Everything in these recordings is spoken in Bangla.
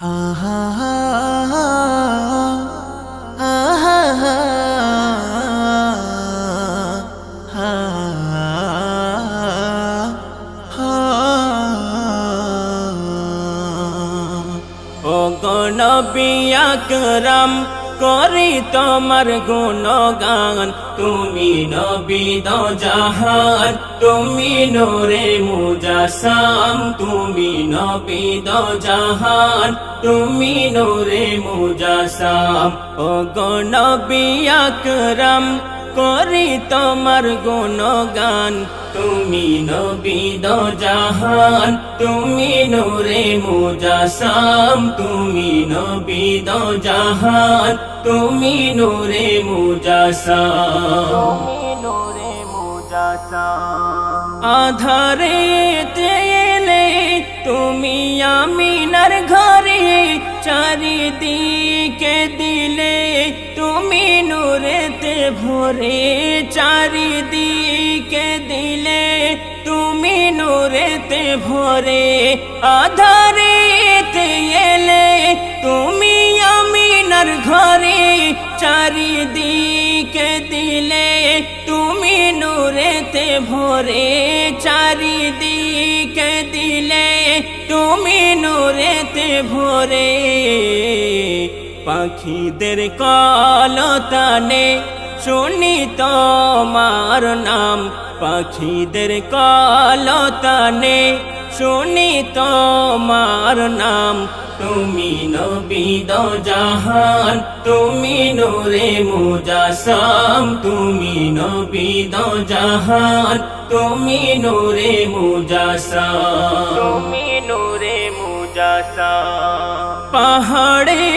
ও গণবিয়াকরম করি তোমার গুণগান। তুমি নবী দো জাহান তুমি নোরে মুজাসাম, তুমি নবী দো জাহান তুমি নোরে মুজাসাম। ও গণবিয়াকরম করি তোমার গুণগান। তুমি নবী দো জাহান তুমি নূরে মুজাসাম তুমি নবী দো জাহান তুমি নূরে মুজাসাম। আধারে তেলে তুমি আমিনার ঘরে চারিদিকে নূরেতে ভরে চারিদিকে দিলে তুমি নূরেতে ভরে আধারে এলে তুমি আমিনার ঘরে, চারিদিকে দিলে তুমি নূরেতে ভরে, চারিদিকে দিলে তুমি নূরেতে ভরে। পাখিদের কলতানে শুনি তোমার নাম পাখিদের কলতানে। শুনি তোমার নাম তুমি নবী দো জাহান তুমি নূরে মুজাসাম তুমি নবী দো জাহান তুমি নূরে মুজাসাম। তুমি নূরে মুজাসাম। ঝরনাই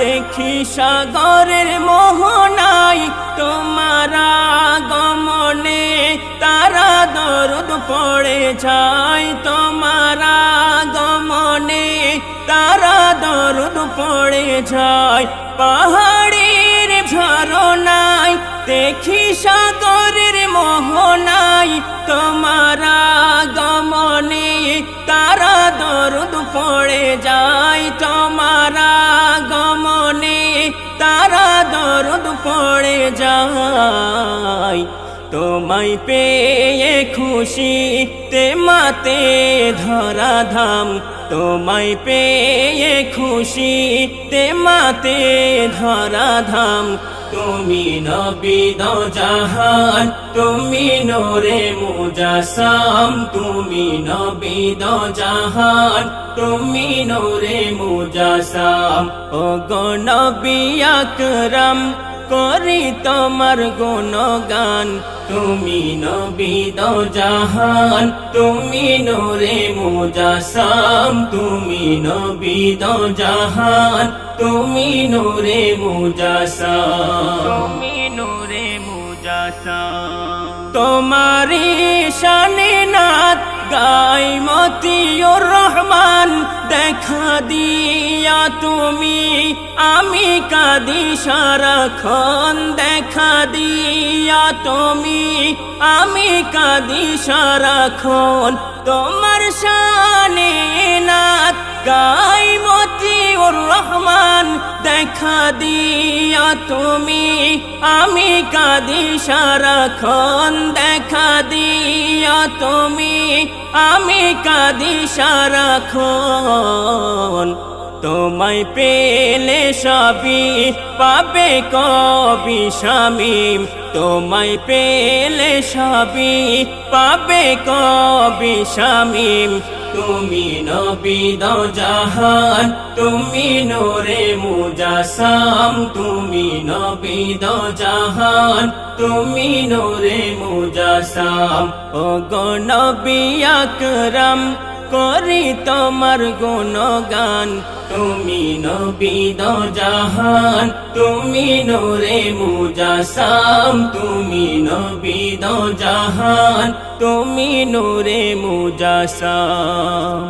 দেখি সাগরের মোহনাই তোমারা গমনে তারা দরদ পড়ে যায়। তোমারা গমনে তারা দরদ পড়ে যায়। পাহাড়ের ঝরনাই দেখি সাগরের মোহনাই তোমারা গমনে তারা দরদ পড়ে যায়। তোমারা পড়ে যায় তোমায় পেয়ে খুশি তে মাতে ধরা ধাম। তোমায় পেয়ে খুশি তে মাতে ধরা ধাম। তুমি নবী দো জাহান তুমি নোরে মুজাসাম। তুমি নবী দো জাহান তুমি নোরে মুজাসাম। ও গো নবী আকরম করি তোমার গুণগান। তুমি নবী দো জাহান তুমি নোরে মুজাসাম তুমি নবী দো জাহান তুমি নোরে মুজাসাম। তুমি নোরে মুজাসাম। তোমারি নাথ গাই মতিউর রহমান, দেখা দিয়া তুমি, আমি কাদি সারাক্ষণ, দেখা দিয়া তুমি, আমি কাদি সারাক্ষণ, তোমার শানে মতিউর রহমান দেখা দিয়া তুমি, আমি কাদি সারাক্ষণ। দেখা দিয়া তুমি, আমি কাদি সারাক্ষণ। তোমায় পেলে সবই পাবে কবি শামিম তোমায় পেলে সবই পাবে কবি শামিম তুমি নবী দো জাহান তুমি নোরে মুজাসাম, তুমি নবী দো জাহান তুমি নোরে মুজাসাম। ও গো নবী আকরম করি তোমার গুণগান। তুমি নবী দো জাহান তুমি নোরে মুজাসাম, তুমি নবী দো জাহান তুমি নোরে মুজাসাম।